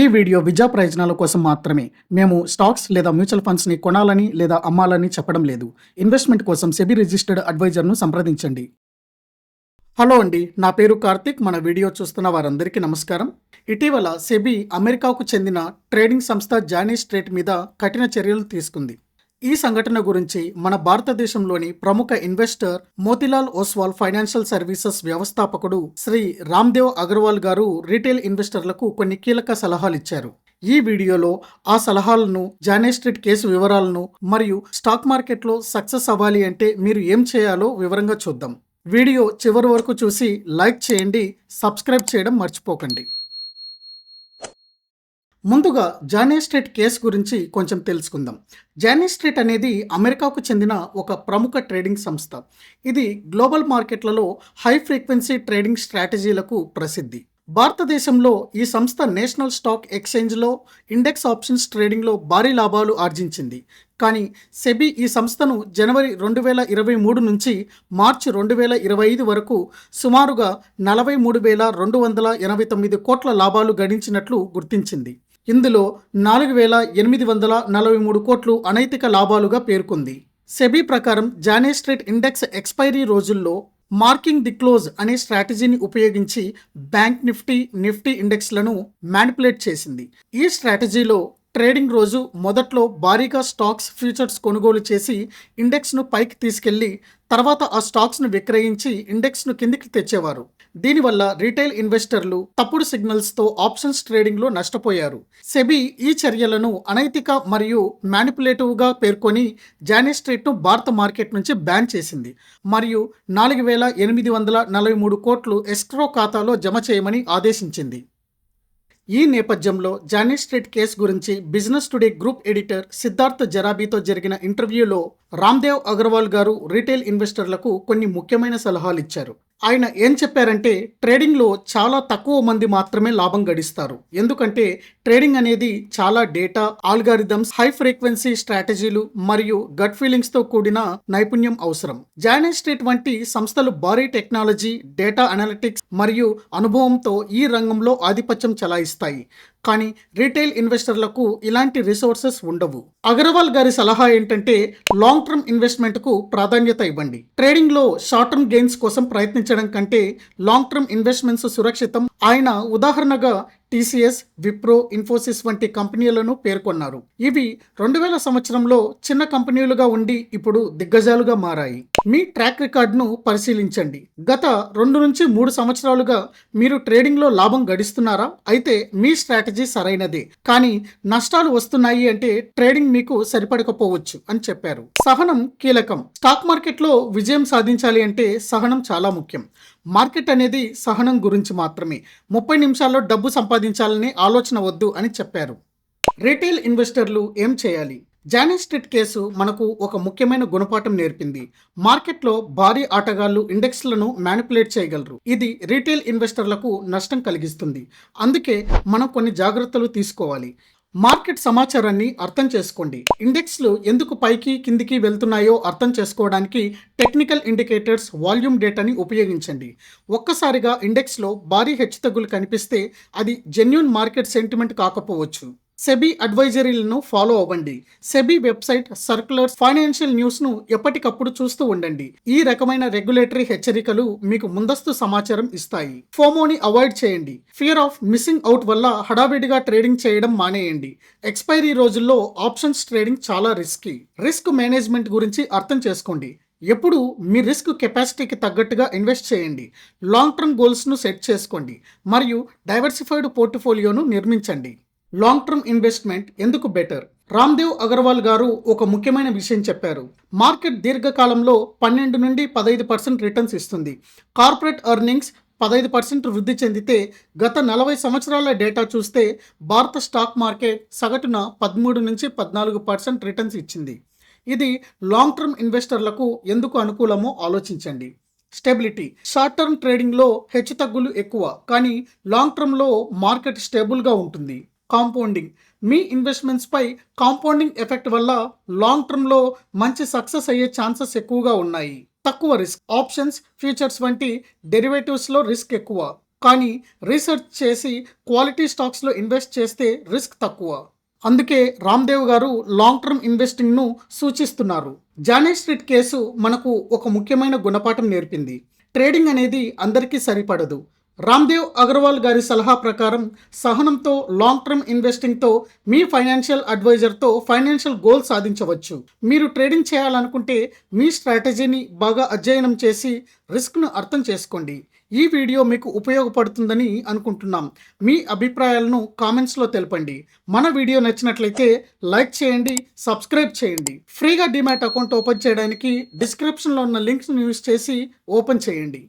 ఈ వీడియో విద్యా ప్రయోజనాల కోసం మాత్రమే. మేము స్టాక్స్ లేదా మ్యూచువల్ ఫండ్స్ని కొనాలని లేదా అమ్మాలని చెప్పడం లేదు. ఇన్వెస్ట్మెంట్ కోసం సెబీ రిజిస్టర్డ్ అడ్వైజర్ను సంప్రదించండి. హలో అండి నా పేరు కార్తిక్. మన వీడియో చూస్తున్న వారందరికీ నమస్కారం. ఇటీవల సెబీ అమెరికాకు చెందిన ట్రేడింగ్ సంస్థ జానీ స్ట్రేట్ మీద కఠిన చర్యలు తీసుకుంది. ఈ సంఘటన గురించి మన భారతదేశంలోని ప్రముఖ investor Motilal Oswal financial services వ్యవస్థాపకుడు శ్రీ రామ్దేవ్ అగర్వాల్ గారు రీటైల్ ఇన్వెస్టర్లకు కొన్ని కీలక సలహాలు ఇచ్చారు. ఈ వీడియోలో ఆ సలహాలను జానే స్ట్రీట్ కేసు వివరాలను మరియు స్టాక్ మార్కెట్లో సక్సెస్ అవ్వాలి అంటే మీరు ఏం చేయాలో వివరంగా చూద్దాం. వీడియో చివరి వరకు చూసి లైక్ చేయండి సబ్స్క్రైబ్ చేయడం మర్చిపోకండి. ముందుగా జానీ స్ట్రీట్ కేసు గురించి కొంచెం తెలుసుకుందాం. జానీ స్ట్రీట్ అనేది అమెరికాకు చెందిన ఒక ప్రముఖ ట్రేడింగ్ సంస్థ. ఇది గ్లోబల్ మార్కెట్లలో హై ఫ్రీక్వెన్సీ ట్రేడింగ్ స్ట్రాటజీలకు ప్రసిద్ధి. భారతదేశంలో ఈ సంస్థ నేషనల్ స్టాక్ ఎక్స్చేంజ్లో ఇండెక్స్ ఆప్షన్స్ ట్రేడింగ్లో భారీ లాభాలు ఆర్జించింది. కానీ సెబీ ఈ సంస్థను జనవరి రెండు వేల ఇరవై మూడు నుంచి మార్చి రెండు వేల ఇరవై ఐదు వరకు సుమారుగా నలభై మూడు వేల రెండు వందల ఎనభై తొమ్మిది కోట్ల లాభాలు గడించినట్లు గుర్తించింది. ఇందులో నాలుగు వేల ఎనిమిది వందల నలభై మూడు కోట్లు అనైతిక లాభాలుగా పేర్కొంది. సెబీ ప్రకారం జానే స్ట్రీట్ ఇండెక్స్ ఎక్స్పైరీ రోజుల్లో మార్కింగ్ ది క్లోజ్ అనే స్ట్రాటజీని ఉపయోగించి బ్యాంక్ నిఫ్టీ నిఫ్టీ ఇండెక్స్లను మ్యానిపులేట్ చేసింది. ఈ స్ట్రాటజీలో ట్రేడింగ్ రోజు మొదట్లో భారీగా స్టాక్స్ ఫ్యూచర్స్ కొనుగోలు చేసి ఇండెక్స్ను పైకి తీసుకెళ్ళి తర్వాత ఆ స్టాక్స్ను విక్రయించి ఇండెక్స్ను కిందికి తెచ్చేవారు. దీనివల్ల రీటైల్ ఇన్వెస్టర్లు తప్పుడు సిగ్నల్స్తో ఆప్షన్స్ ట్రేడింగ్లో నష్టపోయారు. సెబీ ఈ చర్యలను అనైతిక మరియు మ్యానిపులేటివ్గా పేర్కొని జానీ స్ట్రీట్ను భారత మార్కెట్ నుంచి బ్యాన్ చేసింది. మరియు నాలుగు వేల ఎనిమిది వందల నలభై మూడు కోట్లు ఎస్క్రో ఖాతాలో జమ చేయమని ఆదేశించింది. ఈ నేపథ్యంలో జానీ స్ట్రీట్ కేసు గురించి business today group editor Siddharth జరాబీతో జరిగిన ఇంటర్వ్యూలో రామ్దేవ్ అగర్వాల్ గారు రీటైల్ ఇన్వెస్టర్లకు కొన్ని ముఖ్యమైన సలహాలు ఇచ్చారు. ఆయన ఏం చెప్పారంటే ట్రేడింగ్లో చాలా తక్కువ మంది మాత్రమే లాభం గడిస్తారు. ఎందుకంటే ట్రేడింగ్ అనేది చాలా డేటా ఆల్గారిథమ్స్ హై ఫ్రీక్వెన్సీ స్ట్రాటజీలు మరియు గట్ ఫీలింగ్స్తో కూడిన నైపుణ్యం అవసరం. జానీ స్ట్రీట్ వంటి సంస్థలు భారీ టెక్నాలజీ డేటా అనలిటిక్స్ మరియు అనుభవంతో ఈ రంగంలో ఆధిపత్యం చెలాయిస్తాయి. కానీ రీటైల్ ఇన్వెస్టర్లకు ఇలాంటి రిసోర్సెస్ ఉండవు. అగర్వాల్ గారి సలహా ఏంటంటే లాంగ్ టర్మ్ ఇన్వెస్ట్మెంట్కు ప్రాధాన్యత ఇవ్వండి. ట్రేడింగ్లో షార్ట్ టర్మ్ గెయిన్స్ కోసం ప్రయత్నించడం కంటే లాంగ్ టర్మ్ ఇన్వెస్ట్మెంట్స్ సురక్షితం ఆయన ఉదాహరణగా టీసీఎస్ విప్రో ఇన్ఫోసిస్ వంటి కంపెనీలను పేర్కొన్నారు. ఇవి రెండు వేల సంవత్సరంలో చిన్న కంపెనీలుగా ఉండి ఇప్పుడు దిగ్గజాలుగా మారాయి. మీ ట్రాక్ రికార్డును పరిశీలించండి. గత రెండు నుంచి మూడు సంవత్సరాలుగా మీరు ట్రేడింగ్లో లాభం గడిస్తున్నారా? అయితే మీ స్ట్రాటజీ సరైనదే. కానీ నష్టాలు వస్తున్నాయి అంటే ట్రేడింగ్ మీకు సరిపడకపోవచ్చు అని చెప్పారు. సహనం కీలకం. స్టాక్ మార్కెట్లో విజయం సాధించాలి అంటే సహనం చాలా ముఖ్యం. మార్కెట్ అనేది సహనం గురించి మాత్రమే. ముప్పై నిమిషాల్లో డబ్బు సంపాదించాలని ఆలోచన వద్దు అని చెప్పారు. రీటైల్ ఇన్వెస్టర్లు ఏం చేయాలి? జానీ కేసు మనకు ఒక ముఖ్యమైన గుణపాఠం నేర్పింది. మార్కెట్లో భారీ ఆటగాళ్ళు ఇండెక్స్లను మ్యానిపులేట్ చేయగలరు. ఇది రీటైల్ ఇన్వెస్టర్లకు నష్టం కలిగిస్తుంది. అందుకే మనం కొన్ని జాగ్రత్తలు తీసుకోవాలి. మార్కెట్ సమాచారాన్ని అర్థం చేసుకోండి. ఇండెక్స్లు ఎందుకు పైకి కిందికి వెళ్తున్నాయో అర్థం చేసుకోవడానికి టెక్నికల్ ఇండికేటర్స్ వాల్యూమ్ డేటాని ఉపయోగించండి. ఒక్కసారిగా ఇండెక్స్లో భారీ హెచ్చుతగ్గులు కనిపిస్తే అది జెన్యున్ మార్కెట్ సెంటిమెంట్ కాకపోవచ్చు. సెబీ అడ్వైజరీలను ఫాలో అవ్వండి. సెబీ వెబ్సైట్ సర్క్యులర్స్ ఫైనాన్షియల్ న్యూస్ను ఎప్పటికప్పుడు చూస్తూ ఉండండి. ఈ రకమైన రెగ్యులేటరీ హెచ్చరికలు మీకు ముందస్తు సమాచారం ఇస్తాయి. ఫోమోని అవాయిడ్ చేయండి. ఫియర్ ఆఫ్ మిస్సింగ్ అవుట్ వల్ల హడావిడిగా ట్రేడింగ్ చేయడం మానేయండి. ఎక్స్పైరీ రోజుల్లో ఆప్షన్స్ ట్రేడింగ్ చాలా రిస్కీ. రిస్క్ మేనేజ్మెంట్ గురించి అర్థం చేసుకోండి. ఎప్పుడు మీ రిస్క్ కెపాసిటీకి తగ్గట్టుగా ఇన్వెస్ట్ చేయండి. లాంగ్ టర్మ్ గోల్స్ను సెట్ చేసుకోండి. మరియు డైవర్సిఫైడ్ పోర్ట్ఫోలియోను నిర్మించండి. లాంగ్ టర్మ్ ఇన్వెస్ట్మెంట్ ఎందుకు బెటర్ రామ్దేవ్ అగర్వాల్ గారు ఒక ముఖ్యమైన విషయం చెప్పారు. మార్కెట్ దీర్ఘకాలంలో పన్నెండు నుండి పదహైదు పర్సెంట్ రిటర్న్స్ ఇస్తుంది. కార్పొరేట్ ఎర్నింగ్స్ పదహైదు పర్సెంట్ వృద్ధి చెందితే గత నలభై సంవత్సరాల డేటా చూస్తే భారత స్టాక్ మార్కెట్ సగటున పదమూడు నుంచి పద్నాలుగు పర్సెంట్ రిటర్న్స్ ఇచ్చింది. ఇది లాంగ్ టర్మ్ ఇన్వెస్టర్లకు ఎందుకు అనుకూలమో ఆలోచించండి. స్టెబిలిటీ షార్ట్ టర్మ్ ట్రేడింగ్లో హెచ్చుతగ్గులు ఎక్కువ కానీ లాంగ్ టర్మ్లో మార్కెట్ స్టేబుల్గా ఉంటుంది. కాంపౌండింగ్ మీ ఇన్వెస్ట్మెంట్స్పై కాంపౌండింగ్ ఎఫెక్ట్ వల్ల లాంగ్ టర్మ్లో మంచి సక్సెస్ అయ్యే ఛాన్సెస్ ఎక్కువగా ఉన్నాయి. తక్కువ రిస్క్ ఆప్షన్స్ ఫ్యూచర్స్ వంటి డెరివేటివ్స్లో రిస్క్ ఎక్కువ. కానీ రీసెర్చ్ చేసి క్వాలిటీ స్టాక్స్లో ఇన్వెస్ట్ చేస్తే రిస్క్ తక్కువ. అందుకే రామ్దేవ్ గారు లాంగ్ టర్మ్ ఇన్వెస్టింగ్ను సూచిస్తున్నారు. జానీ స్ట్రీట్ కేసు మనకు ఒక ముఖ్యమైన గుణపాఠం నేర్పింది. ట్రేడింగ్ అనేది అందరికీ సరిపడదు. రామ్దేవ్ అగర్వాల్ గారి సలహా ప్రకారం సహనంతో లాంగ్ టర్మ్ ఇన్వెస్టింగ్తో మీ ఫైనాన్షియల్ అడ్వైజర్తో ఫైనాన్షియల్ గోల్ సాధించవచ్చు. మీరు ట్రేడింగ్ చేయాలనుకుంటే మీ స్ట్రాటజీని బాగా అధ్యయనం చేసి రిస్క్ను అర్థం చేసుకోండి. ఈ వీడియో మీకు ఉపయోగపడుతుందని అనుకుంటున్నాం. మీ అభిప్రాయాలను కామెంట్స్లో తెలపండి. మన వీడియో నచ్చినట్లయితే లైక్ చేయండి సబ్స్క్రైబ్ చేయండి. ఫ్రీగా డిమాట్ అకౌంట్ ఓపెన్ చేయడానికి డిస్క్రిప్షన్లో ఉన్న లింక్స్ను యూస్ చేసి ఓపెన్ చేయండి.